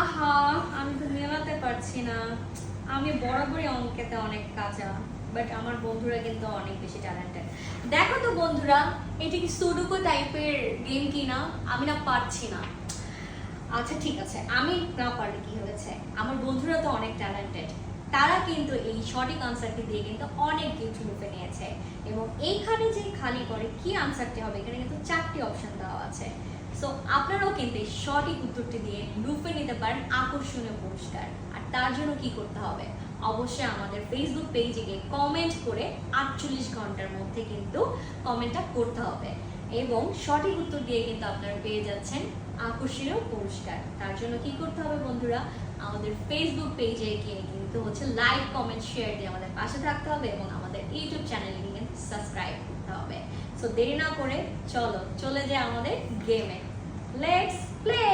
আহা, আমি তো মেলাতে পারছি না। আমি বরাবরই অঙ্কেতে অনেক কাঁচা বাট আমার বন্ধুরা কিন্তু অনেক বেশি ট্যালেন্টেড দেখো তো বন্ধুরা, এটা কি সুডুকো টাইপের গেম কি না আমি না পারছি না। আচ্ছা ঠিক আছে, আমি না পারলে কি হয়েছে? আমার বন্ধুরা তো অনেক ট্যালেন্টেড তারা কিন্তু এই সঠিক আনসারটি দিয়ে কিন্তু অনেক কিছু লুপে নিয়েছে। এবং এইখানে যে খালি করে কি আনসারটি হবে, এখানে কিন্তু চারটি অপশন দেওয়া আছে। সো আপনারাও কিন্তু সঠিক উত্তরটি দিয়ে লুপে নিতে পারেন আকর্ষণীয় পুরস্কার। আর তার জন্য কি করতে হবে? অবশ্যই আমাদের ফেসবুক পেজে গিয়ে কমেন্ট করে আটচল্লিশ ঘণ্টার মধ্যে কিন্তু কমেন্টটা করতে হবে। এবং সঠিক উত্তর দিয়ে কিন্তু আপনারা পেয়ে যাচ্ছেন আকর্ষণীয় পুরস্কার। তার জন্য কি করতে হবে বন্ধুরা? আমাদের ফেসবুক পেজে গিয়ে কিন্তু হচ্ছে লাইক কমেন্ট শেয়ার দিয়ে আমাদের পাশে থাকতে হবে এবং আমাদের ইউটিউব চ্যানেলে গিয়ে সাবস্ক্রাইব করতে হবে। সো দেরি না করে চলো, চলে যায় আমাদের গেমে Let's play.